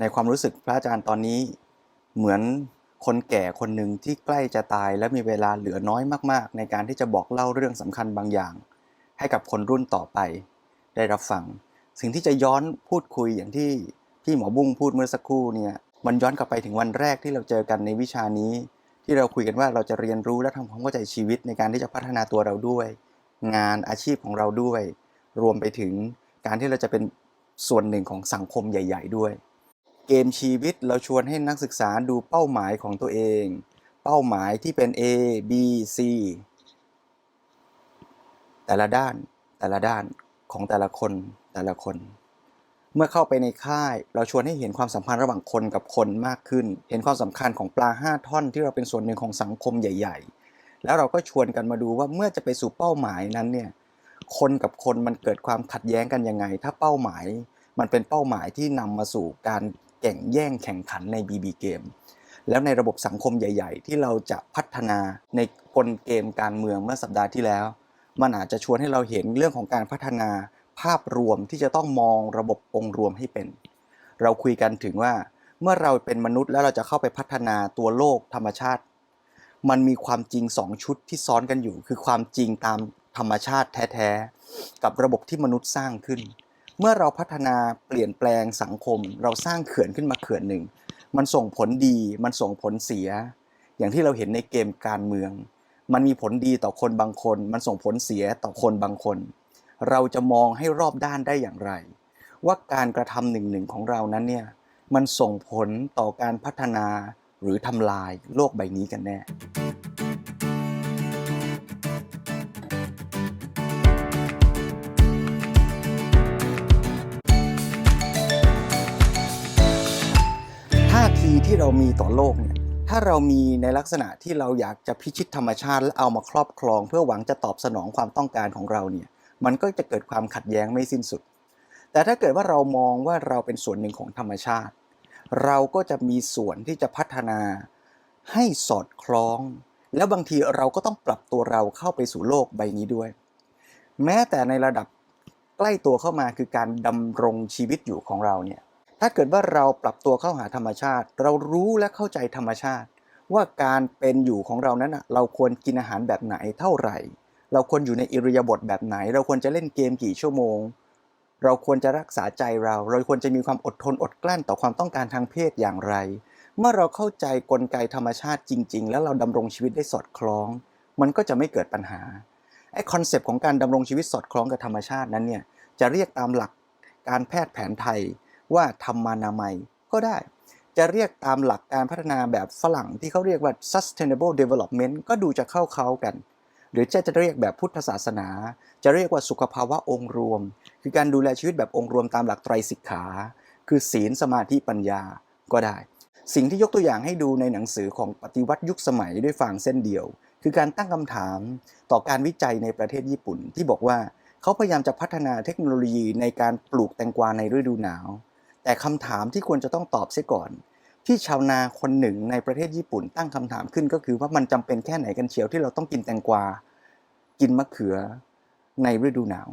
ในความรู้สึกพระอาจารย์ตอนนี้ เหมือนคนแก่คนหนึ่งที่ใกล้จะตายและมีเวลาเหลือน้อยมาก ๆ ในการที่จะบอกเล่าเรื่องสำคัญบางอย่าง ให้กับคนรุ่นต่อไป ได้รับฟัง สิ่งที่จะย้อนพูดคุยอย่างที่พี่หมอบุ้งพูดเมื่อสักครู่เนี่ยมันย้อนกลับไปถึงวันแรกที่เราเจอกันในวิชานี้ ที่เราคุยกันว่าเราจะเรียนรู้และทำความเข้าใจชีวิตในการที่จะพัฒนาตัวเราด้วย งานอาชีพของเราด้วย รวมไปถึงการที่เราจะเป็นส่วนหนึ่งของสังคมใหญ่ ๆ ด้วย เกมชีวิตเราชวนให้นักศึกษาดูเป้าหมายของตัวเอง เป้าหมายที่เป็น A B C แต่ละด้านแต่ละด้านของแต่ละคนแต่ละคน เมื่อเข้าไปในค่าย เราชวนให้เห็นความสัมพันธ์ระหว่างคนกับคนมากขึ้น เห็นความสำคัญของปลาห้าท่อนที่เราเป็นส่วนหนึ่งของสังคมใหญ่ ๆ แล้วเราก็ชวนกันมาดูว่าเมื่อจะไปสู่เป้าหมายนั้นเนี่ยคนกับคนมันเกิดความขัดแย้งกันยังไง ถ้าเป้าหมายมันเป็นเป้าหมายที่นำมาสู่การ แข่งแย่งแข่งขันใน BB เกม แล้วในระบบสังคมใหญ่ ๆ ที่เราจะพัฒนาในกลเกมการเมืองเมื่อสัปดาห์ที่แล้ว มันอาจจะชวนให้เราเห็นเรื่องของการพัฒนาภาพรวมที่จะต้องมองระบบองค์รวมให้เป็น เราคุยกันถึงว่าเมื่อเราเป็นมนุษย์แล้วเราจะเข้าไปพัฒนาตัวโลกธรรมชาติ มันมีความจริงสองชุดที่ซ้อนกันอยู่ คือความจริงตามธรรมชาติแท้ๆ กับระบบที่มนุษย์สร้างขึ้น เมื่อเราพัฒนาเปลี่ยนแปลงสังคม เราสร้างเขื่อนขึ้นมาเขื่อนหนึ่ง มันส่งผลดี มันส่งผลเสีย อย่างที่เราเห็นในเกมการเมือง มันมีผลดีต่อคนบางคน มันส่งผลเสียต่อคนบางคน เราจะมองให้รอบด้านได้อย่างไร ว่าการกระทำหนึ่งหนึ่งของเรานั้นเนี่ยมันส่งผลต่อการพัฒนาหรือทำลายโลกใบนี้กันแน่ ที่เรามีต่อโลกเนี่ยถ้าเรามีในลักษณะที่เราอยากจะพิชิตธรรมชาติและเอามาครอบครอง เพื่อหวังจะตอบสนองความต้องการของเราเนี่ยมันก็จะเกิดความขัดแย้งไม่สิ้นสุด แต่ถ้าเกิดว่าเรามองว่าเราเป็นส่วนหนึ่งของธรรมชาติ เราก็จะมีส่วนที่จะพัฒนาให้สอดคล้อง แล้วบางทีเราก็ต้องปรับตัวเราเข้าไปสู่โลกใบนี้ด้วย แม้แต่ในระดับใกล้ตัวเข้ามาคือการดำรงชีวิตอยู่ของเราเนี่ย ถ้าเกิดว่าเราปรับตัวเข้าหาธรรมชาติ เรารู้และเข้าใจธรรมชาติ ว่าการเป็นอยู่ของเรานั้นเราควรกินอาหารแบบไหนเท่าไหร่ เราควรอยู่ในอิริยาบถแบบไหน เราควรจะเล่นเกมกี่ชั่วโมง เราควรจะรักษาใจเรา เราควรจะมีความอดทนอดกลั้นต่อความต้องการทางเพศอย่างไร เมื่อเราเข้าใจกลไกธรรมชาติจริง ๆ แล้วเราดำรงชีวิตได้สอดคล้อง มันก็จะไม่เกิดปัญหาไอ้คอนเซปต์ของการดำรงชีวิตสอดคล้องกับธรรมชาตินั้นเนี่ยจะเรียกตามหลักการแพทย์แผนไทย ว่าธรรมานามัยก็ได้ จะเรียกตามหลักการพัฒนาแบบฝรั่งที่เขาเรียกว่า sustainable development ก็ดูจะเข้าเขากัน หรือจะจะเรียกแบบพุทธศาสนา จะเรียกว่าสุขภาวะองค์รวม คือการดูแลชีวิตแบบองค์รวมตามหลักไตรสิกขา คือศีลสมาธิปัญญาก็ได้ สิ่งที่ยกตัวอย่างให้ดูในหนังสือของปฏิวัติยุคสมัยด้วยฟางเส้นเดียว คือการตั้งคำถามต่อการวิจัยในประเทศญี่ปุ่นที่บอกว่าเขาพยายามจะพัฒนาเทคโนโลยีในการปลูกแตงกวาในฤดูหนาว แต่คำถามที่ควรจะต้องตอบเสียก่อน ที่ชาวนาคนหนึ่งในประเทศญี่ปุ่นตั้งคำถามขึ้นก็คือว่ามันจำเป็นแค่ไหนกันเชียวที่เราต้องกินแตงกวา กินมะเขือในฤดูหนาว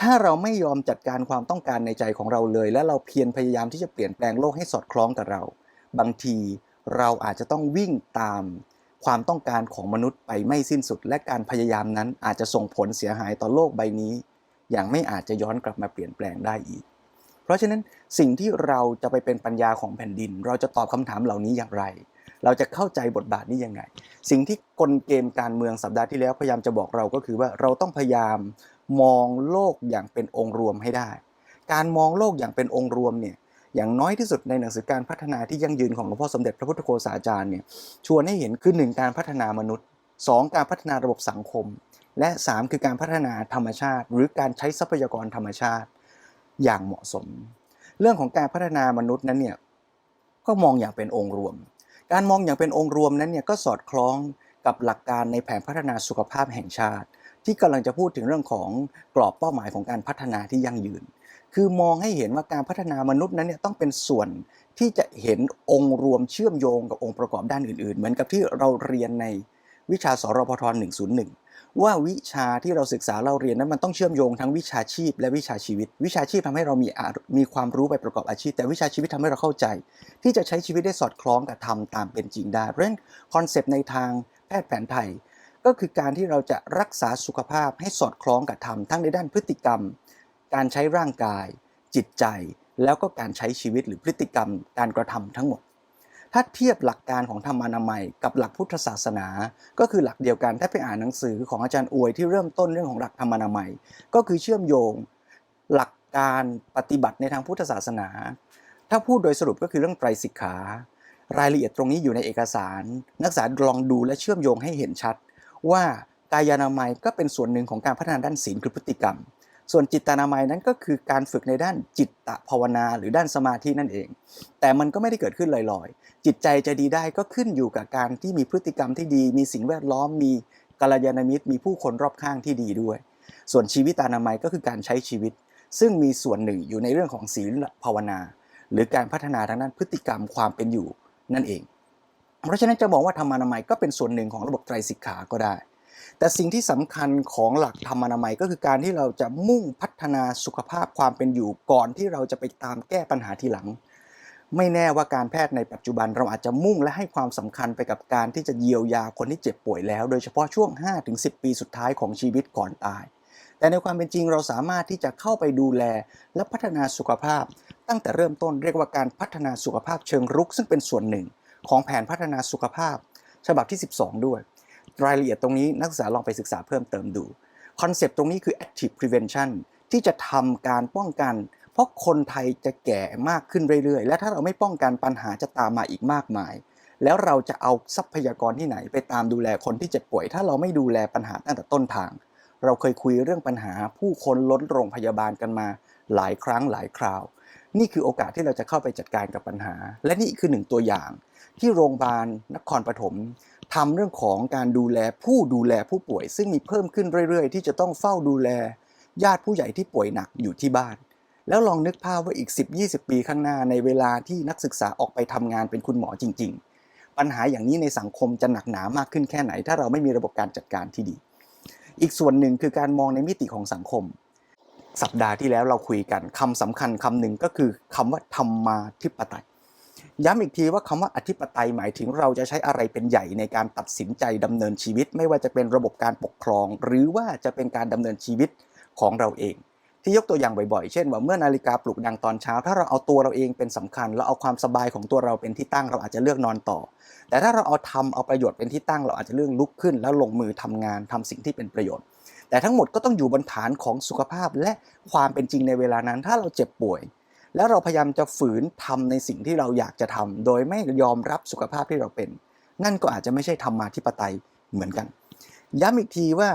ถ้าเราไม่ยอมจัดการความต้องการในใจของเราเลย และเราเพียรพยายามที่จะเปลี่ยนแปลงโลกให้สอดคล้องกับเรา บางทีเราอาจจะต้องวิ่งตามความต้องการของมนุษย์ไปไม่สิ้นสุด และการพยายามนั้นอาจจะส่งผลเสียหายต่อโลกใบนี้ อย่างไม่อาจจะย้อนกลับมาเปลี่ยนแปลงได้อีก เพราะฉะนั้นสิ่งที่เราจะไปเป็นปัญญาของแผ่นดิน เราจะตอบคำถามเหล่านี้อย่างไร เราจะเข้าใจบทบาทนี้ยังไง สิ่งที่กลเกมการเมืองสัปดาห์ที่แล้วพยายามจะบอกเราก็คือว่าเราต้องพยายามมองโลกอย่างเป็นองค์รวมให้ได้ การมองโลกอย่างเป็นองค์รวมเนี่ยอย่างน้อยที่สุดในหนังสือการพัฒนาที่ยั่งยืนของหลวงพ่อสมเด็จพระพุทธโฆษาจารย์เนี่ยชวนให้เห็นคือหนึ่งการพัฒนามนุษย์ 2 การพัฒนาระบบสังคม และ 3 คือการพัฒนาธรรมชาติ หรือการใช้ทรัพยากรธรรมชาติ อย่างเหมาะสม เรื่องของการพัฒนามนุษย์นั้นเนี่ยก็มองอย่างเป็นองค์รวม การมองอย่างเป็นองค์รวมนั้นเนี่ยก็สอดคล้องกับหลักการในแผนพัฒนาสุขภาพแห่งชาติ ที่กำลังจะพูดถึงเรื่องของกรอบเป้าหมายของการพัฒนาที่ยั่งยืน คือมองให้เห็นว่าการพัฒนามนุษย์นั้นเนี่ยต้องเป็นส่วนที่จะเห็นองค์รวมเชื่อมโยงกับองค์ประกอบด้านอื่นๆ เหมือนกับที่เราเรียนในวิชาสรพท101 ว่าวิชาที่เราศึกษาเราเรียนนั้นมันต้องเชื่อมโยงทั้งวิชาชีพ และวิชาชีวิต วิชาชีพทำให้เรามีมีความรู้ไปประกอบอาชีพ แต่วิชาชีวิตทำให้เราเข้าใจ ที่จะใช้ชีวิตได้สอดคล้องกับธรรมตามเป็นจริงได้เพราะฉะนั้นคอนเซปต์ในทางแพทย์แผนไทย ก็คือการที่เราจะรักษาสุขภาพให้สอดคล้องกับธรรมทั้งในด้านพฤติกรรม การใช้ร่างกาย จิตใจ แล้วก็การใช้ชีวิตหรือพฤติกรรม การกระทำทั้งหมด ถ้าเทียบหลักการของธรรมานามัยกับหลักพุทธศาสนา ก็คือหลักเดียวกันถ้าไปอ่านหนังสือของอาจารย์อวยที่เริ่มต้นเรื่องของหลักธรรมานามัย ก็คือเชื่อมโยงหลักการปฏิบัติในทางพุทธศาสนา ถ้าพูดโดยสรุปก็คือเรื่องไตรสิกขารายละเอียดตรงนี้อยู่ในเอกสาร นักศึกษาลองดูและเชื่อมโยงให้เห็นชัด ว่ากายานามัยก็เป็นส่วนหนึ่งของการพัฒนาด้านศีลคือพฤติกรรม ส่วนจิตานามัยนั้นก็คือการฝึกในด้านจิตตภาวนา หรือด้านสมาธินั่นเอง แต่มันก็ไม่ได้เกิดขึ้นลอยๆ จิตใจจะดีได้ก็ขึ้นอยู่กับการที่มีพฤติกรรมที่ดี มีสิ่งแวดล้อม มีกัลยาณมิตร มีผู้คนรอบข้างที่ดีด้วย ส่วนชีวิตานามัยก็คือการใช้ชีวิต ซึ่งมีส่วนหนึ่งอยู่ในเรื่องของศีลภาวนา หรือการพัฒนาทางด้านพฤติกรรมความเป็นอยู่นั่นเอง เพราะฉะนั้นจะมองว่าธรรมานามัยก็เป็นส่วนหนึ่งของระบบไตรสิกขาก็ได้ แต่สิ่งที่สำคัญของหลักธรรมนามัยก็คือการที่เราจะมุ่งพัฒนาสุขภาพความเป็นอยู่ก่อนที่เราจะไปตามแก้ปัญหาทีหลัง ไม่แน่ว่าการแพทย์ในปัจจุบันเราอาจจะมุ่งและให้ความสำคัญไปกับการที่จะเยียวยาคนที่เจ็บป่วยแล้ว โดยเฉพาะช่วง 5-10 ปีสุดท้ายของชีวิตก่อนตาย แต่ในความเป็นจริงเราสามารถที่จะเข้าไปดูแลและพัฒนาสุขภาพ ตั้งแต่เริ่มต้นเรียกว่าการพัฒนาสุขภาพเชิงรุก ซึ่งเป็นส่วนหนึ่ง ของแผนพัฒนาสุขภาพ ฉบับที่ 12 ด้วย รายละเอียดตรงนี้นักศึกษาลองไปศึกษาเพิ่มเติมดูคอนเซปต์ตรงนี้คือ active prevention ที่จะทำการป้องกัน เพราะคนไทยจะแก่มากขึ้นเรื่อยๆ และถ้าเราไม่ป้องกันปัญหาจะตามมาอีกมากมาย แล้วเราจะเอาทรัพยากรที่ไหนไปตามดูแลคนที่เจ็บป่วย ถ้าเราไม่ดูแลปัญหาตั้งแต่ต้นทาง เราเคยคุยเรื่องปัญหาผู้คนล้นโรงพยาบาลกันมาหลายครั้งหลายคราว นี่คือโอกาสที่เราจะเข้าไปจัดการกับปัญหา และนี่คือหนึ่งตัวอย่าง ที่โรงพยาบาลนครปฐม ทำเรื่องของการดูแลผู้ดูแลผู้ป่วย ซึ่งมีเพิ่มขึ้นเรื่อยๆ ที่จะต้องเฝ้าดูแล ญาติผู้ใหญ่ที่ป่วยหนักอยู่ที่บ้าน แล้วลองนึกภาพว่าอีก 10-20 ปีข้างหน้าในเวลาที่นักศึกษาออกไปทำงานเป็นคุณหมอจริง ๆ ปัญหาอย่างนี้ในสังคมจะหนักหนามากขึ้นแค่ไหน ถ้าเราไม่มีระบบการจัดการที่ดี อีกส่วนหนึ่งคือการมองในมิติของสังคม สัปดาห์ที่แล้วเราคุยกันคำสำคัญคำหนึ่งก็คือคำว่าธรรมาธิปไตย ย้ำอีกทีว่าคำว่าอธิปไตยหมายถึงเราจะใช้อะไรเป็นใหญ่ในการตัดสินใจดำเนินชีวิต ไม่ว่าจะเป็นระบบการปกครอง หรือว่าจะเป็นการดำเนินชีวิตของเราเอง ที่ยกตัวอย่างบ่อยๆ เช่นว่าเมื่อนาฬิกาปลุกดังตอนเช้า ถ้าเราเอาตัวเราเองเป็นสำคัญเราเอาความสบายของตัวเราเป็นที่ตั้งเราอาจจะเลือกนอนต่อ แต่ถ้าเราเอาทำเอาประโยชน์เป็นที่ตั้งเราอาจจะเลือกลุกขึ้น แล้วลงมือทำงานทำสิ่งที่เป็นประโยชน์ แต่ทั้งหมดก็ต้องอยู่บนฐานของสุขภาพและความเป็นจริงในเวลานั้น ถ้าเราเจ็บป่วย แล้วเราพยายามจะฝืนทำในสิ่งที่เราอยากจะทำโดยไม่ยอมรับสุขภาพที่เราเป็น นั่นก็อาจจะไม่ใช่ธรรมาธิปไตยเหมือนกัน ย้ำอีกทีว่า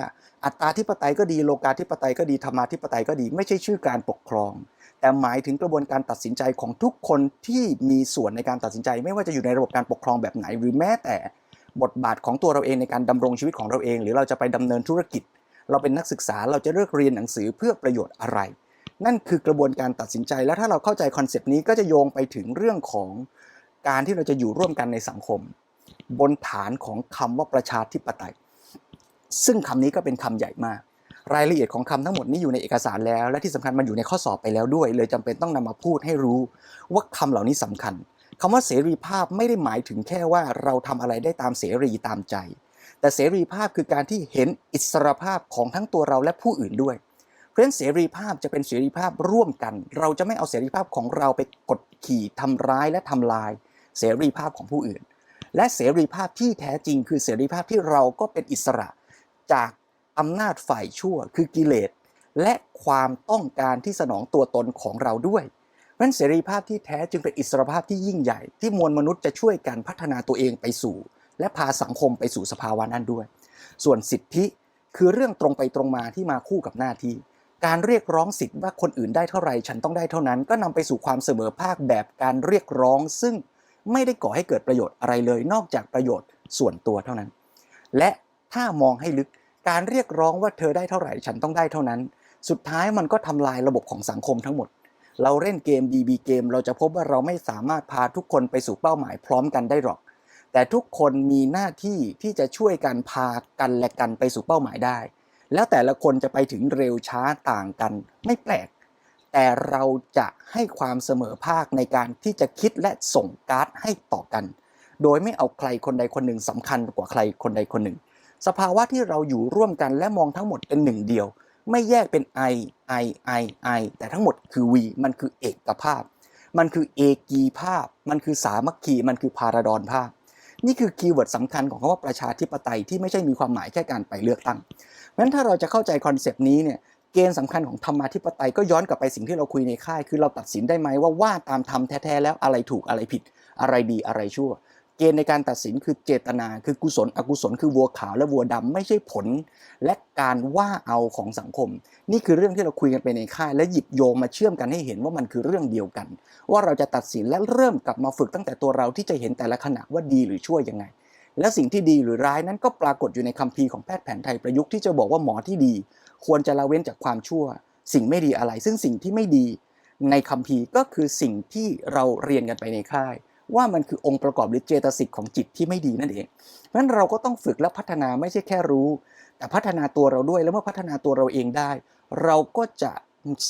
อัตตาธิปไตยก็ดีโลกาธิปไตยก็ดีธรรมาธิปไตยก็ดี ไม่ใช่ชื่อการปกครอง แต่หมายถึงกระบวนการตัดสินใจของทุกคนที่มีส่วนในการตัดสินใจ ไม่ว่าจะอยู่ในระบบการปกครองแบบไหน หรือแม้แต่บทบาทของตัวเราเองในการดำรงชีวิตของเราเอง หรือเราจะไปดำเนินธุรกิจ เราเป็นนักศึกษาเราจะเลือกเรียนหนังสือเพื่อประโยชน์อะไร นั่นคือกระบวนการตัดสินใจ แล้วถ้าเราเข้าใจคอนเซปต์นี้ก็จะโยงไปถึงเรื่องของการที่เราจะอยู่ร่วมกันในสังคม บนฐานของคำว่าประชาธิปไตย ซึ่งคำนี้ก็เป็นคำใหญ่มาก รายละเอียดของคำทั้งหมดนี้อยู่ในเอกสารแล้ว และที่สำคัญมันอยู่ในข้อสอบไปแล้วด้วย เลยจำเป็นต้องนำมาพูดให้รู้ว่าคำเหล่านี้สำคัญคำว่าเสรีภาพไม่ได้หมายถึงแค่ว่าเราทำอะไรได้ตามเสรีตามใจ แต่เสรีภาพคือการที่เห็นอิสรภาพของทั้งตัวเราและผู้อื่นด้วย ราะฉะนั้นเสรีภาพจะเป็นเสรีภาพร่วมกัน เราจะไม่เอาเสรีภาพของเราไปกดขี่ทำร้ายและทำลาย เสรีภาพของผู้อื่น และเสรีภาพที่แท้จริง คือเสรีภาพที่เราก็เป็นอิสระจากอำนาจฝ่ายชั่ว คือกิเลสและความต้องการที่สนองตัวตนของเราด้วยเพราะฉะนั้นเสรีภาพที่แท้จึงเป็นอิสรภาพที่ยิ่งใหญ่ ที่มวลมนุษย์จะช่วยกันพัฒนาตัวเองไปสู่ และพาสังคมไปสู่สภาวะนั้นด้วย ส่วนสิทธิคือเรื่องตรงไปตรงมาที่มาคู่กับหน้าที่ การเรียกร้องสิทธิ์ว่าคนอื่นได้เท่าไหร่ฉันต้องได้เท่านั้น ก็นำไปสู่ความเสมอภาคแบบการเรียกร้อง ซึ่งไม่ได้ก่อให้เกิดประโยชน์อะไรเลย นอกจากประโยชน์ส่วนตัวเท่านั้น และถ้ามองให้ลึกการเรียกร้องว่าเธอได้เท่าไหร่ฉันต้องได้เท่านั้น สุดท้ายมันก็ทำลายระบบของสังคมทั้งหมด เราเล่นเกม BB เกม เราจะพบว่าเราไม่สามารถพาทุกคนไปสู่เป้าหมายพร้อมกันได้หรอก แต่ทุกคนมีหน้าที่ที่จะช่วยกันพากันและกันไปสู่เป้าหมายได้ แล้วแต่ละคนจะไปถึงเร็วช้าต่างกันไม่แปลก แต่เราจะให้ความเสมอภาคในการที่จะคิดและส่งการ์ดให้ต่อกัน โดยไม่เอาใครคนใดคนหนึ่งสำคัญกว่าใครคนใดคนหนึ่ง สภาวะที่เราอยู่ร่วมกันและมองทั้งหมดเป็นหนึ่งเดียว ไม่แยกเป็น I I I I แต่ทั้งหมดคือ V มันคือเอกภาพ มันคือเอกีภาพ มันคือสามัคคี มันคือพาราดอนภาพนี่คือคีย์เวิร์ดสำคัญของคำว่าประชาธิปไตยที่ไม่ใช่มีความหมายแค่การไปเลือกตั้ง นั้นถ้าเราจะเข้าใจคอนเซปต์นี้เนี่ยเกณฑ์สำคัญของธรรมาธิปไตยก็ย้อนกลับไปสิ่งที่เราคุยในค่าย คือเราตัดสินได้ไหมว่าว่าตามธรรมแท้ๆแล้วอะไรถูกอะไรผิด อะไรดีอะไรชั่ว เกณฑ์ในการตัดสินคือเจตนา คือกุศล อกุศล คือวัวขาวและวัวดำไม่ใช่ผล และการว่าเอาของสังคม นี่คือเรื่องที่เราคุยกันไปในค่าย และหยิบโยงมาเชื่อมกันให้เห็นว่ามันคือเรื่องเดียวกัน ว่าเราจะตัดสินและเริ่มกลับมาฝึกตั้งแต่ตัวเราที่จะเห็นแต่ละขณะว่าดีหรือชั่วยังไง และสิ่งที่ดีหรือร้ายนั้นก็ปรากฏอยู่ในคัมภีร์ของแพทย์แผนไทยประยุกต์ที่จะบอกว่าหมอที่ดี ควรจะละเว้นจากความชั่ว สิ่งไม่ดีอะไร ซึ่งสิ่งที่ไม่ดี ในคัมภีร์ก็คือสิ่งที่เราเรียนกันไปในค่าย ว่ามันคือองค์ประกอบหรือเจตสิกของจิตที่ไม่ดีนั่นเองเพราะฉะนั้นเราก็ต้องฝึกและพัฒนาไม่ใช่แค่รู้ แต่พัฒนาตัวเราด้วยแล้วเมื่อพัฒนาตัวเราเองได้ เราก็จะ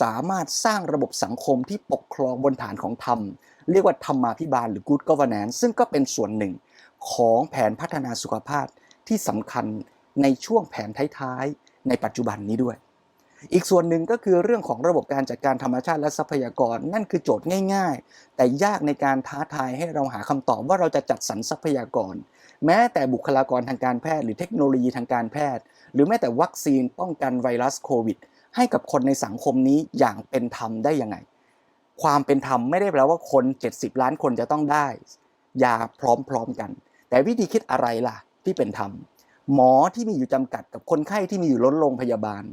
สามารถสร้างระบบสังคมที่ปกครองบนฐานของธรรม เรียกว่าธรรมาภิบาลหรือ good governance ซึ่งก็เป็นส่วนหนึ่ง ของแผนพัฒนาสุขภาพที่สำคัญในช่วงแผนท้ายๆ ในปัจจุบันนี้ด้วย อีกส่วนหนึ่งก็คือเรื่องของระบบการจัดการธรรมชาติและทรัพยากร นั่นคือโจทย์ง่าย ๆ แต่ยากในการท้าทายให้เราหาคำตอบว่าเราจะจัดสรรทรัพยากร แม้แต่บุคลากรทางการแพทย์ หรือเทคโนโลยีทางการแพทย์ หรือแม้แต่วัคซีนป้องกันไวรัสโควิดให้กับคนในสังคมนี้อย่างเป็นธรรมได้ยังไง ความเป็นธรรมไม่ได้แปลว่าคน 70 ล้านคนจะต้องได้ยาพร้อมๆกัน แต่วิธีคิดอะไรล่ะที่เป็นธรรม หมอที่มีอยู่จำกัดกับคนไข้ที่มีอยู่ล้นโรงพยาบาล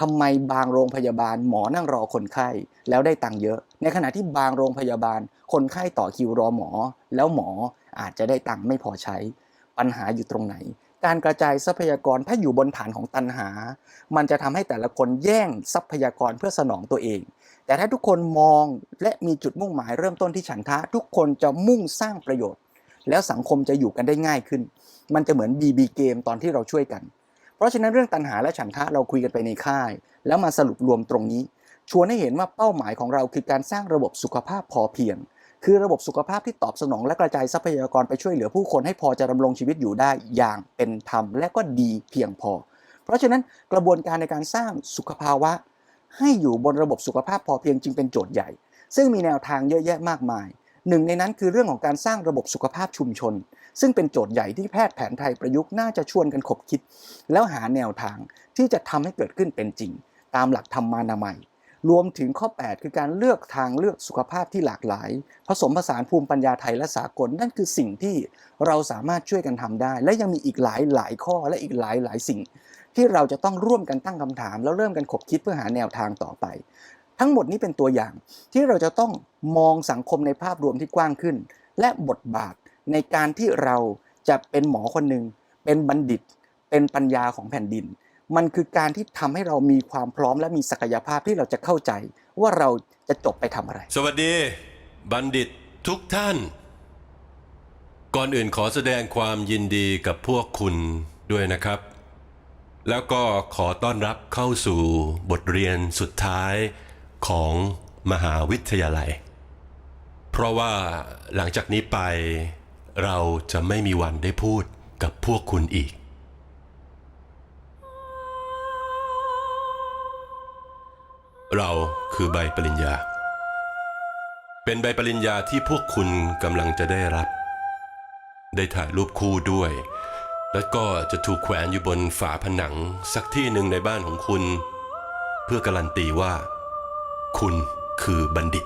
ทำไมบางโรงพยาบาล หมอนั่งรอคนไข้แล้วได้ตังค์เยอะ ในขณะที่บางโรงพยาบาล คนไข้ต่อคิวรอหมอ แล้วหมออาจจะได้ตังค์ไม่พอใช้ ปัญหาอยู่ตรงไหน การกระจายทรัพยากรถ้าอยู่บนฐานของตันหา มันจะทำให้แต่ละคนแย่งทรัพยากรเพื่อสนองตัวเองแต่ถ้าทุกคนมองและมีจุดมุ่งหมายเริ่มต้นที่ฉันทะ ทุกคนจะมุ่งสร้างประโยชน์ แล้วสังคมจะอยู่กันได้ง่ายขึ้น มันจะเหมือน BB เกมตอนที่เราช่วยกัน เพราะฉะนั้นเรื่องตันหาและฉันทะเราคุยกันไปในค่าย แล้วมาสรุปรวมตรงนี้ ชวนให้เห็นว่าเป้าหมายของเราคือการสร้างระบบสุขภาพพอเพียง คือระบบสุขภาพที่ตอบสนองและกระจายทรัพยากรไปช่วยเหลือผู้คนให้พอจะดำรงชีวิตอยู่ได้อย่างเป็นธรรมและก็ดีเพียงพอ เพราะฉะนั้นกระบวนการในการสร้างสุขภาวะ ให้อยู่บนระบบสุขภาพพอเพียงจึงเป็นโจทย์ใหญ่ ซึ่งมีแนวทางเยอะแยะมากมาย หนึ่งในนั้นคือเรื่องของการสร้างระบบสุขภาพชุมชน ซึ่งเป็นโจทย์ใหญ่ที่แพทย์แผนไทยประยุกต์น่าจะชวนกันขบคิด แล้วหาแนวทางที่จะทำให้เกิดขึ้นเป็นจริง ตามหลักธรรมานามัย รวมถึงข้อ 8 คือการเลือกทางเลือกสุขภาพที่หลากหลาย ผสมผสานภูมิปัญญาไทยและสากล นั่นคือสิ่งที่เราสามารถช่วยกันทำได้ และยังมีอีกหลายหลายข้อและอีกหลายหลายสิ่งที่เราจะต้องร่วมกันตั้งคำถาม แล้วเริ่มกันขบคิดเพื่อหาแนวทางต่อไป ทั้งหมดนี้เป็นตัวอย่างที่เราจะต้องมองสังคมในภาพรวมที่กว้างขึ้น และบทบาทในการที่เราจะเป็นหมอคนหนึ่งเป็นบัณฑิต เป็นปัญญาของแผ่นดิน มันคือการที่ทำให้เรามีความพร้อมและมีศักยภาพที่เราจะเข้าใจ ว่าเราจะจบไปทำอะไร สวัสดี บัณฑิตทุกท่าน ก่อนอื่นขอแสดงความยินดีกับพวกคุณด้วยนะครับ แล้วก็ขอต้อนรับเข้าสู่บทเรียนสุดท้าย ของมหาวิทยาลัย เพราะว่าหลังจากนี้ไปเราจะไม่มีวันได้พูดกับพวกคุณอีก เราคือใบปริญญา เป็นใบปริญญาที่พวกคุณกำลังจะได้รับ ได้ถ่ายรูปคู่ด้วย แล้วก็จะถูกแขวนอยู่บนฝาผนังสักที่หนึ่งในบ้านของคุณ เพื่อการันตีว่า คุณคือบัณฑิต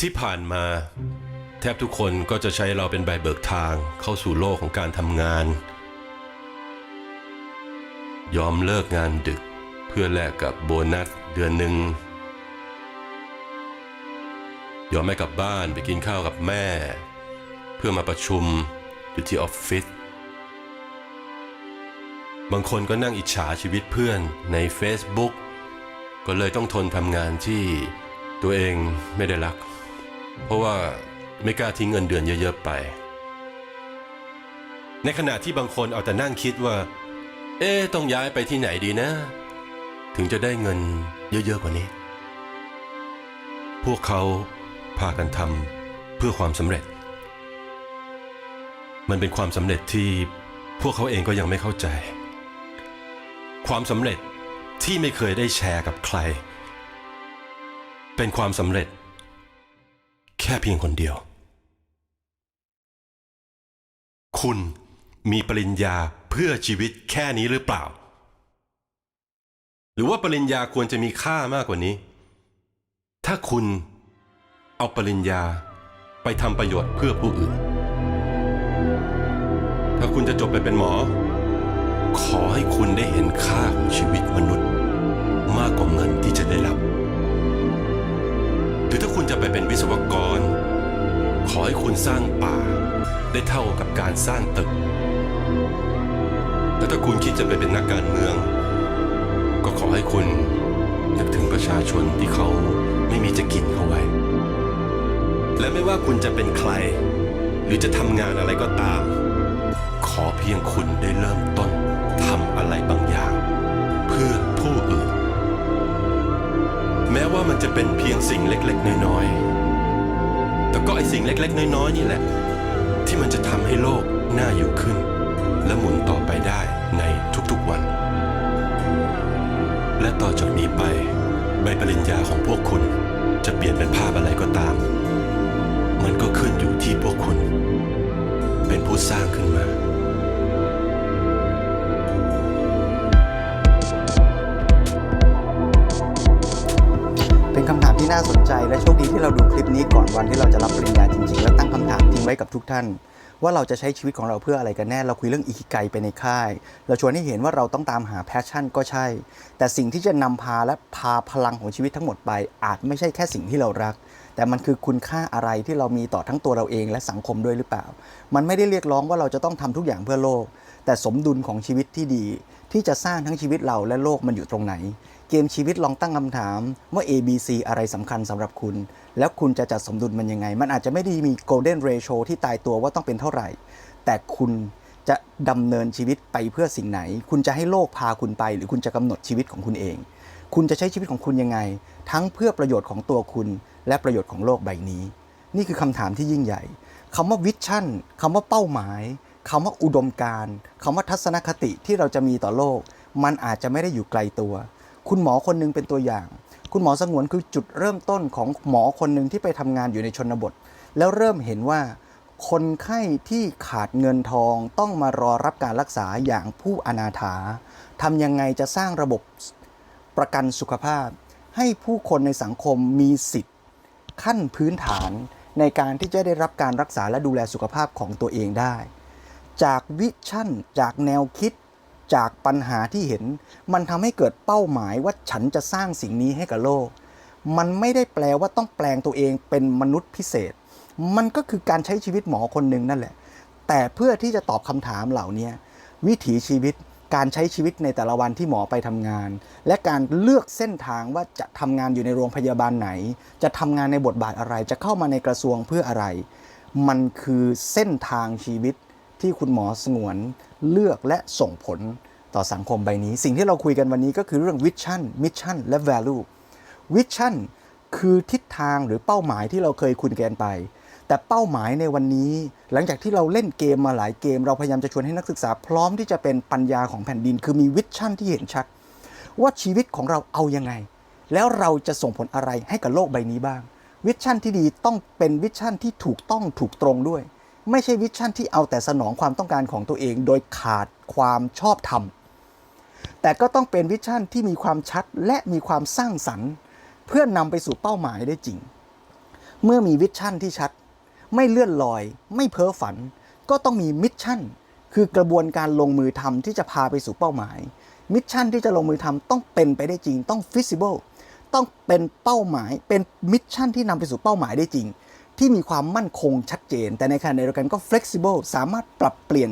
ที่ผ่านมา แทบทุกคนก็จะใช้เราเป็นใบเบิกทางเข้าสู่โลกของการทำงาน ยอมเลิกงานดึกเพื่อแลกกับโบนัสเดือนหนึ่งยอมไม่กลับบ้านไปกินข้าวกับแม่ เพื่อมาประชุมอยู่ที่ออฟฟิศบางคนก็นั่งอิจฉาชีวิตเพื่อนใน Facebook ก็เลยต้องทนทำงานที่ตัวเองไม่ได้รัก เพราะว่าไม่กล้าทิ้งเงินเดือนเยอะๆไป ในขณะที่บางคนเอาแต่นั่งคิดว่า เอ๊ต้องย้ายไปที่ไหนดีนะ ถึงจะได้เงินเยอะๆกว่านี้ พวกเขาพากันทำเพื่อความสำเร็จ มันเป็นความสำเร็จที่พวกเขาเองก็ยังไม่เข้าใจ ความสำเร็จ ที่ไม่เคยได้แชร์กับใคร เป็นความสำเร็จ แค่เพียงคนเดียว คุณมีปริญญาเพื่อชีวิตแค่นี้หรือเปล่า หรือว่าปริญญาควรจะมีค่ามากกว่านี้ ถ้าคุณเอาปริญญาไปทำประโยชน์เพื่อผู้อื่น ถ้าคุณจะจบไปเป็นหมอ ขอให้คุณได้เห็นค่าของชีวิตมนุษย์ มากกว่าเงินที่จะได้รับ หรือถ้าคุณจะไปเป็นวิศวกร ขอให้คุณสร้างป่า ได้เท่ากับการสร้างตึก และถ้าคุณคิดจะไปเป็นนักการเมือง ก็ขอให้คุณนึกถึงประชาชนที่เขาไม่มีจะกินเขาไว้ และไม่ว่าคุณจะเป็นใคร หรือจะทำงานอะไรก็ตาม ขอเพียงคุณได้เริ่มต้นำอะไรบางอย่าง เพื่อผู้อื่น แม้ว่ามันจะเป็นเพียงสิ่งเล็กๆ น้อยๆ แต่ก็ไอสิ่งเล็กๆ น้อยๆ นี่แหละ ที่มันจะทำให้โลกน่าอยู่ขึ้น และหมุนต่อไปได้ในทุกๆวัน และต่อจากนี้ไปใบปริญญาของพวกคุณจะเปลี่ยนเป็นภาพอะไรก็ตาม มันก็ขึ้นอยู่ที่พวกคุณ เป็นผู้สร้างขึ้นมา เป็นคำถามที่น่าสนใจและโชคดีที่เราดูคลิปนี้ก่อนวันที่เราจะรับปริญญาจริงๆ แล้วตั้งคำถามทิ้งไว้กับทุกท่าน ว่าเราจะใช้ชีวิตของเราเพื่ออะไรกันแน่ เราคุยเรื่องอิคิไกไปในค่าย เราชวนให้เห็นว่าเราต้องตามหาแพชชั่นก็ใช่ แต่สิ่งที่จะนำพาและพาพลังของชีวิตทั้งหมดไป อาจไม่ใช่แค่สิ่งที่เรารัก แต่มันคือคุณค่าอะไรที่เรามีต่อทั้งตัวเราเองและสังคมด้วยหรือเปล่า มันไม่ได้เรียกร้องว่าเราจะต้องทำทุกอย่างเพื่อโลก แต่สมดุลของชีวิตที่ดี ที่จะสร้างทั้งชีวิตเราและโลกมันอยู่ตรงไหน เกมชีวิตลองตั้งคำถามว่า A B C อะไรสำคัญสำหรับคุณ แล้วคุณจะจัดสมดุลมันยังไง มันอาจจะไม่ได้มี golden ratio ที่ตายตัวว่าต้องเป็นเท่าไหร่ แต่คุณจะดำเนินชีวิตไปเพื่อสิ่งไหน คุณจะให้โลกพาคุณไป หรือคุณจะกำหนดชีวิตของคุณเอง คุณจะใช้ชีวิตของคุณยังไง ทั้งเพื่อประโยชน์ของตัวคุณ และประโยชน์ของโลกใบนี้ นี่คือคำถามที่ยิ่งใหญ่คำว่าวิชั่นคำว่าเป้าหมายคำว่าอุดมการณ์คำว่าทัศนคติที่เราจะมีต่อโลก มันอาจจะไม่ได้อยู่ไกลตัว คุณหมอคนหนึงเป็นตัวอย่าง คุณหมอสงวนคือจุดเริ่มต้นของหมอคนหนึ่งที่ไปทำงานอยู่ในชนบท แล้วเริ่มเห็นว่า คนไข้ที่ขาดเงินทองต้องมารอรับการรักษาอย่างผู้อนาถาทำยังไงจะสร้างระบบประกันสุขภาพ ให้ผู้คนในสังคมมีสิทธิ์ ขั้นพื้นฐานในการที่จะได้รับการรักษาและดูแลสุขภาพของตัวเองได้ จากวิชั่น จากแนวคิด จากปัญหาที่เห็น มันทำให้เกิดเป้าหมายว่าฉันจะสร้างสิ่งนี้ให้กับโลก มันไม่ได้แปลว่าต้องแปลงตัวเองเป็นมนุษย์พิเศษ มันก็คือการใช้ชีวิตหมอคนหนึ่งนั่นแหละ แต่เพื่อที่จะตอบคำถามเหล่านี้วิถีชีวิตการใช้ชีวิตในแต่ละวันที่หมอไปทำงาน และการเลือกเส้นทางว่าจะทำงานอยู่ในโรงพยาบาลไหน จะทำงานในบทบาทอะไร จะเข้ามาในกระทรวงเพื่ออะไร มันคือเส้นทางชีวิต ที่คุณหมอสงวนเลือกและส่งผลต่อสังคมใบนี้ สิ่งที่เราคุยกันวันนี้ก็คือเรื่องวิชั่นมิชชั่นและ value วิชั่นคือทิศทางหรือเป้าหมายที่เราเคยคุยกันไป แต่เป้าหมายในวันนี้ หลังจากที่เราเล่นเกมมาหลายเกม เราพยายามจะชวนให้นักศึกษาพร้อมที่จะเป็นปัญญาของแผ่นดิน คือมีวิชั่นที่เห็นชัด ว่าชีวิตของเราเอายังไง แล้วเราจะส่งผลอะไรให้กับโลกใบนี้บ้าง วิชั่นที่ดีต้องเป็นวิชั่นที่ถูกต้องถูกตรงด้วย ไม่ใช่วิชั่นที่เอาแต่สนองความต้องการของตัวเอง โดยขาดความชอบธรรม แต่ก็ต้องเป็นวิชั่นที่มีความชัดและมีความสร้างสรรค์ เพื่อนำไปสู่เป้าหมายได้จริง เมื่อมีวิชั่นที่ชัด ไม่เลื่อนลอย ไม่เพ้อฝัน ก็ต้องมีมิชชั่น คือกระบวนการลงมือทำที่จะพาไปสู่เป้าหมาย มิชชั่นที่จะลงมือทำต้องเป็นไปได้จริง ต้อง feasible ต้องเป็นเป้าหมาย เป็นมิชชั่นที่นำไปสู่เป้าหมายได้จริง ที่มีความมั่นคงชัดเจน แต่ในขณะเดียวกันก็ flexible สามารถปรับเปลี่ยน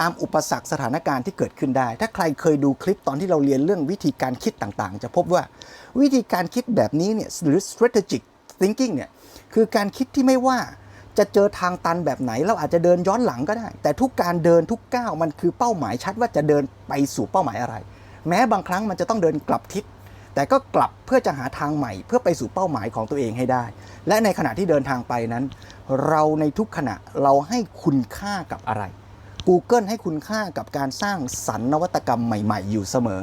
ตามอุปสรรคสถานการณ์ที่เกิดขึ้นได้ ถ้าใครเคยดูคลิปตอนที่เราเรียนเรื่องวิธีการคิดต่างๆ จะพบว่าวิธีการคิดแบบนี้เนี่ยหรือ strategic thinking เนี่ยคือการคิดที่ไม่ว่าจะเจอทางตันแบบไหน เราอาจจะเดินย้อนหลังก็ได้ แต่ทุกการเดินทุกก้าวมันคือเป้าหมายชัดว่าจะเดินไปสู่เป้าหมายอะไร แม้บางครั้งมันจะต้องเดินกลับทิศ แต่ก็กลับเพื่อจะหาทางใหม่เพื่อไปสู่เป้าหมายของตัวเองให้ได้ และในขณะที่เดินทางไปนั้น เราในทุกขณะเราให้คุณค่ากับอะไร Google ให้คุณค่ากับการสร้างสรรนวัตกรรมใหม่ ๆ อยู่เสมอ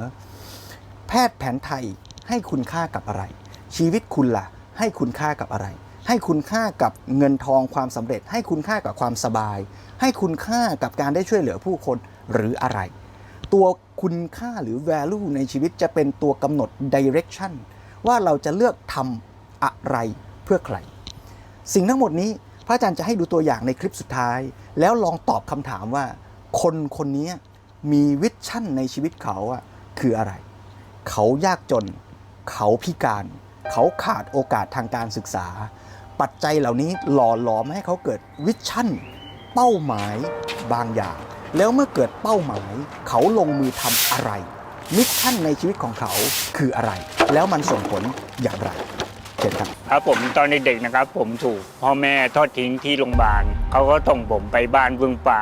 แพทย์แผนไทยให้คุณค่ากับอะไร ชีวิตคุณล่ะ ให้คุณค่ากับอะไร ให้คุณค่ากับเงินทองความสำเร็จ ให้คุณค่ากับความสบาย ให้คุณค่ากับการได้ช่วยเหลือผู้คนหรืออะไร ตัวคุณค่าหรือ value ในชีวิตจะเป็นตัวกำหนด direction ว่าเราจะเลือกทำอะไรเพื่อใคร สิ่งทั้งหมดนี้พระอาจารย์จะให้ดูตัวอย่างในคลิปสุดท้าย แล้วลองตอบคำถามว่า คนคนนี้มีวิชั่นในชีวิตเขาอะคืออะไร เขายากจน เขาพิการ เขาขาดโอกาสทางการศึกษา ปัจจัยเหล่านี้หล่อหลอมให้เขาเกิดวิชั่น เป้าหมายบางอย่าง แล้วเมื่อเกิดเป้าหมาย เขาลงมือทำอะไร มิชชั่นในชีวิตของเขาคืออะไร แล้วมันส่งผลอย่างไรเชิญครับ ครับผมตอนเด็กๆนะครับ ผมถูกพ่อแม่ทอดทิ้งที่โรงพยาบาลเขาก็ส่งผมไปบ้านเบืองป่า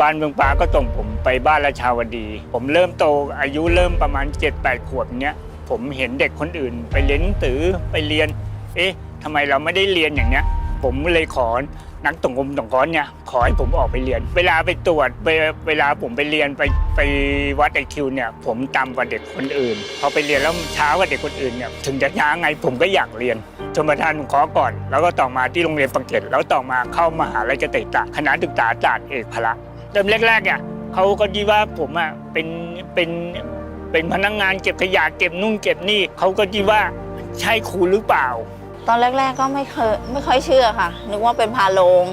บ้านเบืองป่าก็ส่งผมไปบ้านราชาวดี ผมเริ่มโตอายุเริ่มประมาณ 7-8 ขวบเนี้ยผมเห็นเด็กคนอื่น ไปเรียนหนังสือไปเรียน เอ๊ะทำไมเราไม่ได้เรียนอย่างเนี้ย ผมเลยขอ นักตงกรมตงก้อนเนี่ยขอให้ผมออกไปเรียน เวลาไปตรวจเวลาผมไปเรียนไปไปวัดไอคิวเนี่ย ผมต่ำกว่าเด็กคนอื่น พอไปเรียนแล้วช้ากว่าเด็กคนอื่นเนี่ยถึงจะช้าไงผมก็อยากเรียนชมประทานขอก่อน แล้วก็ต่อมาที่โรงเรียนปังเกตแล้วต่อมาเข้ามหาลัยเกษตรศาสตร์คณะศึกษาศาสตร์เอกพละเริ่มแรกๆเนี่ยเขาก็คิดว่าผมอะเป็นเป็นเป็นพนักงานเก็บขยะเก็บนู่นเก็บนี่เขาก็คิดว่าใช่ครูหรือเปล่า ตอนแรก ๆ ก็ไม่เคยไม่ค่อยเชื่อค่ะ นึกว่าเป็นพาโลง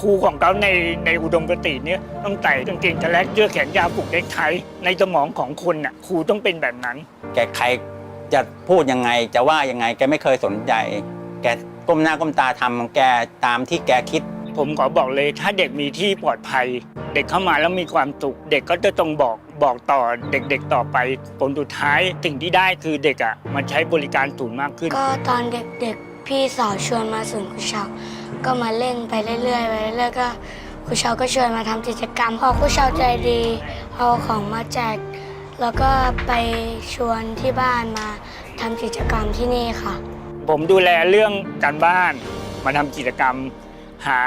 ครูของเขาในในอุดมคติเนี่ยต้องใส่กางเกงทะแลกเสื้อแขนยาวผูกเนคไทในสมองของคนน่ะครูต้องเป็นแบบนั้น แกใครจะพูดยังไงจะว่ายังไง แกไม่เคยสนใจ แกก้มหน้าก้มตาทำของแกตามที่แกคิด ผมขอบอกเลยถ้าเด็กมีที่ปลอดภัย เด็กเข้ามาแล้วมีความสุขเด็กก็จะต้องบอกบอกต่อเด็กๆต่อไปผลสุดท้ายสิ่งที่ได้คือเด็กอะมันใช้บริการศูนย์มากขึ้น ก็ตอนเด็กๆ พี่สาวชวนมาศูนย์ครูเชาก็มาเล่นไปเรื่อยๆไปเรื่อยๆก็ครูเชาก็ชวนมาทำกิจกรรมพอครูเชาใจดีเอาของมาแจก แล้วก็ไปชวนที่บ้านมาทำกิจกรรมที่นี่ค่ะ ผมดูแลเรื่องการบ้านมาทำกิจกรรมหา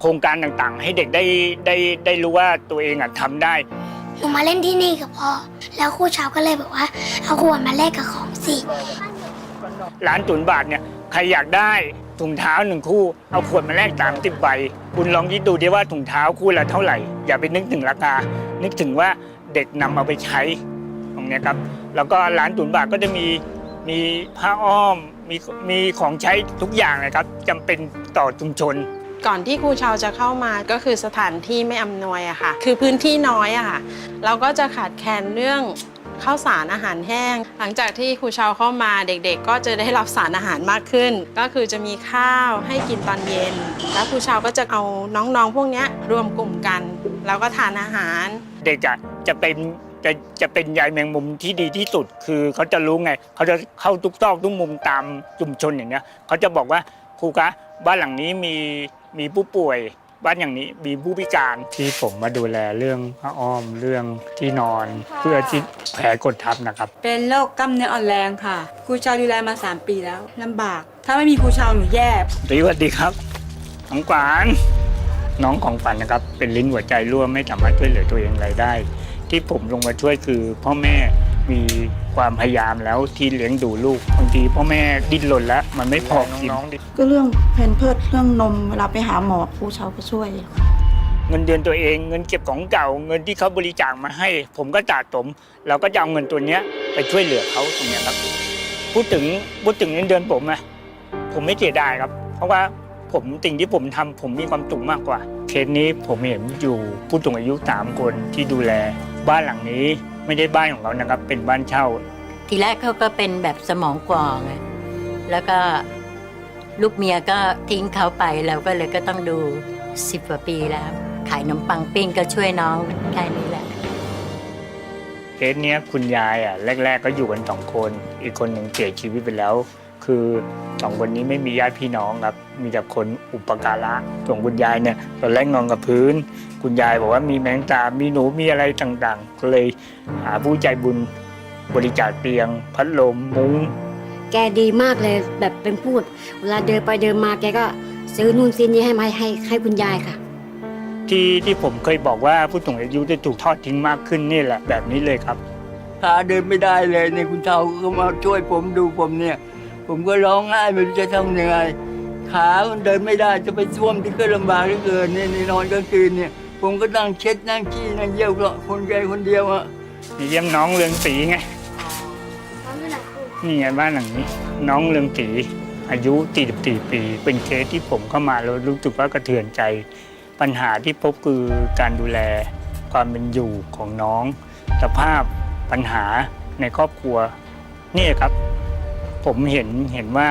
โครงการต่างๆ ให้เด็กได้ได้ได้รู้ว่าตัวเองอะทำได้หนูมาเล่นที่นี่กับพ่อ แล้วครูเชาก็เลยบอกว่าเอาขวดมาแลกกับของสิ ร้านตุนบาทเนี่ยใครอยากได้ถุงเท้าหนึ่งคู่ เอาขวดมาแลกสามสิบใบ คุณลองคิดดูดิว่าถุงเท้าคู่ละเท่าไหร่ อย่าไปนึกถึงราคา นึกถึงว่าเด็กนำเอาไปใช้ตรงนี้ครับ แล้วก็ร้านตุนบาทก็จะมีมีผ้าอ้อม มีมีของใช้ทุกอย่างเลยครับจำเป็นต่อชุมชนก่อนที่ครูชาวจะเข้ามาก็คือสถานที่ไม่อำนวยอะค่ะ คือพื้นที่น้อยอะค่ะ เราก็จะขาดแคลนเรื่อง ข้าวสารอาหารแห้ง หลังจากที่ครูชาวเข้ามาเด็กๆ ก็จะได้รับสารอาหารมากขึ้น ก็คือจะมีข้าวให้กินตอนเย็น แล้วครูชาวก็จะเอาน้องๆ พวกนี้รวมกลุ่มกัน แล้วก็ทานอาหาร เด็กอะจะเป็นจะจะเป็นใยแมงมุมที่ดีที่สุด คือเขาจะรู้ไง เขาจะเข้าทุกซอกทุกมุมตามชุมชนอย่างเนี้ยเขาจะบอกว่าครูคะบ้านหลังนี้มีมีผู้ป่วย บ้านอย่างนี้มีผู้พิการที่ผมมาดูแลเรื่องผ้าอ้อมเรื่องที่นอน เพื่อที่แผลกดทับนะครับ เป็นโรคกล้ามเนื้ออ่อนแรงค่ะครูชาวดูแลมา 3 ปีแล้วลำบาก ถ้าไม่มีครูชาวหนูแย่สวัสดีครับน้องขวานน้องของฝันนะครับ เป็นลิ้นหัวใจรั่วไม่สามารถช่วยเหลือตัวเองอะไรได้ ที่ผมลงมาช่วยคือพ่อแม่ มีความพยายามแล้วที่เลี้ยงดูลูกบางทีพ่อแม่ดิ้นรนแล้ว มันไม่พอกินก็เรื่องแพนเพิร์ดเรื่องนมเวลาไปหาหมอครูเชาก็ช่วย เงินเดือนตัวเองเงินเก็บของเก่า เงินที่เขาบริจาคมาให้ ผมก็จ่าสมเราก็จะเอาเงินตัวเนี้ยไปช่วยเหลือเขาตรงเนี้ยครับ พูดถึงพูดถึงเงินเดือนผมอะผมไม่เสียดายครับ เพราะว่าผมสิ่งที่ผมทำผมมีความสุขมากกว่า เคสนี้ผมเห็นอยู่ผู้สูงอายุสามคนที่ดูแล บ้านหลังนี้ ไม่ได้บ้านของเขานะครับ เป็นบ้านเช่า ทีแรกเขาก็เป็นแบบสมองกวางอะแล้วก็ลูกเมียก็ทิ้งเขาไปเราก็เลยก็ต้องดูสิบกว่าปีแล้ว ขายขนมปังปิ้งก็ช่วยน้องแค่นี้แหละเคสเนี้ยคุณยายอะแรก ๆ ก็อยู่กันสองคน อีกคนหนึ่งเสียชีวิตไปแล้ว คือสองคนนี้ไม่มีญาติพี่น้องครับ มีแต่คนอุปการะส่วนคุณยายเนี่ยตอนแรกนอนกับพื้น คุณยายบอกว่ามีแมงสาบมีหนูมีอะไรต่างๆ ก็เลยหาผู้ใจบุญบริจาคเตียง พัดลมมุ้ง แกดีมากเลยแบบเป็นพูด เวลาเดินไปเดินมาแกก็ซื้อนู่นซื้อนี่ให้มาให้ให้คุณยายค่ะ ที่ที่ผมเคยบอกว่าผู้สูงอายุจะถูกทอดทิ้งมากขึ้นนี่แหละแบบนี้เลยครับขาเดินไม่ได้เลยเนี่ยคุณเทาก็มาช่วยผมดูผมเนี่ย ผมก็ร้องไห้ไม่รู้จะทำยังไง ขามันเดินไม่ได้จะไปซ่วมที่ก็ลำบากเหลือเกินเนี่ยในนอนกลางคืนเนี่ย ผมก็นั่งเช็ดนั่งขี้นั่งเยี่ยวก็คนแก่คนเดียวอะมีเยี่ยมน้องเรืองสีไงนี่ไงบ้านหลังนี้ น้องเรืองสีอายุ 44 ปี เป็นเคสที่ผมเข้ามาแล้วรู้สึกว่ากระเทือนใจ ปัญหาที่พบคือการดูแลความเป็นอยู่ของน้อง สภาพปัญหาในครอบครัว นี่ครับ ผมเห็นเห็นว่า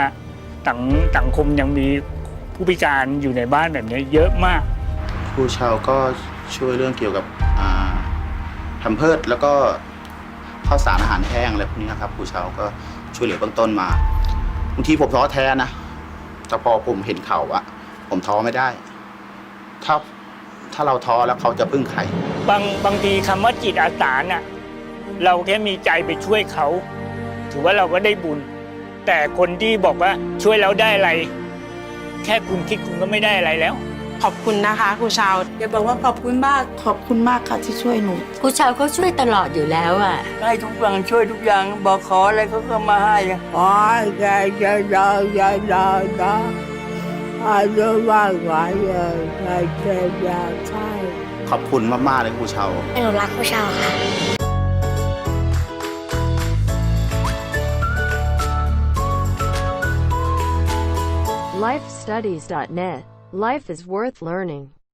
สังสังคมยังมีผู้พิการอยู่ในบ้านแบบนี้เยอะมากครูชาวก็ช่วยเรื่องเกี่ยวกับอ่าทำเพิดแล้วก็ข้าวสารอาหารแห้งอะไรพวกนี้นะครับครูชาวก็ช่วยเหลือเบื้องต้นมาบางทีผมท้อแท้นะแต่พอผมเห็นเขาอะผมท้อไม่ได้ ถ้าถ้าเราท้อแล้วเขาจะพึ่งใครบางบางทีคำว่าจิตอาสาน่ะเราแค่มีใจไปช่วยเขา ถือว่าเราก็ได้บุญ แต่คนที่บอกว่าช่วยแล้วได้อะไร แค่คุณคิดคุณก็ไม่ได้อะไรแล้ว ขอบคุณนะคะครูชาวอย่าบอกว่าขอบคุณมากขอบคุณมากค่ะที่ช่วยหนู ครูชาวเขาช่วยตลอดอยู่แล้วอะ ให้ทุกอย่างช่วยทุกอย่างบอกขออะไรเขาก็มาให้อะอ๋อแกจะรอจะรอนะอายุมากกว่าเยอะใครจะอยากใช่ขอบคุณมากๆเลยครูชาวหนูรักผู้ชายค่ะ Lifestudies.net. Life is worth learning.